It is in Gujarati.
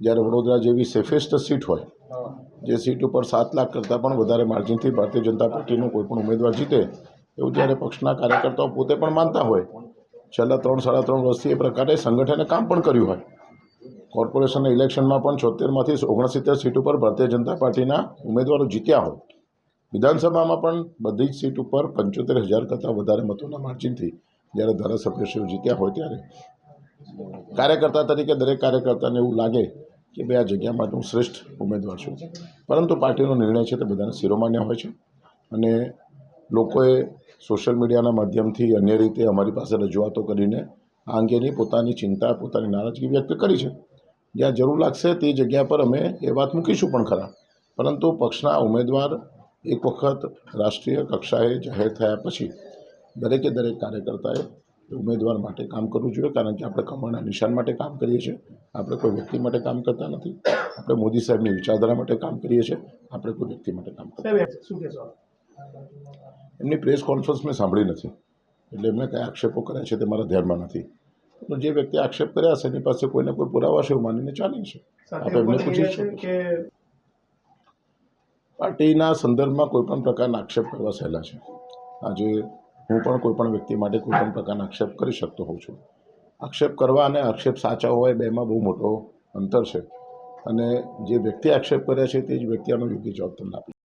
જ્યારે વડોદરા જેવી સેફેસ્ટ સીટ હોય, જે સીટ ઉપર સાત લાખ કરતાં પણ વધારે માર્જિનથી ભારતીય જનતા પાર્ટીનો કોઈપણ ઉમેદવાર જીતે, એવું જ્યારે પક્ષના કાર્યકર્તાઓ પોતે પણ માનતા હોય, છેલ્લા ત્રણ, સાડા ત્રણ વર્ષથી એ પ્રકારે સંગઠને કામ પણ કર્યું હોય. કોર્પોરેશનના ઇલેક્શનમાં પણ છોતેરમાંથી ઓગણસિત્તેર સીટ ઉપર ભારતીય જનતા પાર્ટીના ઉમેદવારો જીત્યા હોય. વિધાનસભામાં પણ બધી જ સીટ ઉપર પંચોતેર હજાર કરતાં વધારે મતોના માર્જિનથી જ્યારે ધારાસભ્યશ્રીઓ જીત્યા હોય ત્યારે. કાર્યકર્તા તરીકે દરેક કાર્યકર્તાને એવું લાગે કે ભાઈ આ જગ્યા માટે હું શ્રેષ્ઠ ઉમેદવાર છું. પરંતુ પાર્ટીનો નિર્ણય છે તે બધાને શિરોમાન્ય હોય છે અને લોકોએ સોશિયલ મીડિયાના માધ્યમથી અન્ય રીતે અમારી પાસે રજૂઆતો કરીને આ અંગેની પોતાની ચિંતા, પોતાની નારાજગી વ્યક્ત કરી છે. જ્યાં જરૂર લાગશે તે જગ્યા પર અમે એ વાત મૂકીશું પણ ખરા. પરંતુ પક્ષના ઉમેદવાર એક વખત રાષ્ટ્રીય કક્ષાએ જાહેર થયા પછી દરેકે દરેક કાર્યકર્તાએ ઉમેદવાર માટે કામ કરવું જોઈએ કારણ કે આપણે કમળના નિશાન માટે કામ કરીએ છીએ. આપણે કોઈ વ્યક્તિ માટે કામ કરતા નથી. આપણે મોદી સાહેબની વિચારધારા માટે કામ કરીએ છીએ. આપણે કોઈ વ્યક્તિ માટે કામ કરતા એમની પ્રેસ કોન્ફરન્સ મેં સાંભળી નથી. એટલે એમને કયા આક્ષેપો કર્યા છે તે મારા ધ્યાનમાં નથી. તો જે વ્યક્તિ આક્ષેપ કર્યા હશે એની પાસે કોઈને કોઈ પુરાવા છે એવું માનીને ચાલીએ છે આપણે એમને પૂછીએ પૂછી છે પાર્ટીના સંદર્ભમાં કોઈ પણ પ્રકારના આક્ષેપ કરવા સહેલા છે. આજે હું પણ કોઈ પણ વ્યક્તિ માટે કોઈ પણ પ્રકારના આક્ષેપ કરી શકતો હોઉં છું. આક્ષેપ કરવા અને આક્ષેપ સાચા હોય બેમાં બહુ મોટો અંતર છે. અને જે વ્યક્તિ આક્ષેપ કરે છે તે જ વ્યક્તિ આનો યોગ્ય જવાબ તમને આપી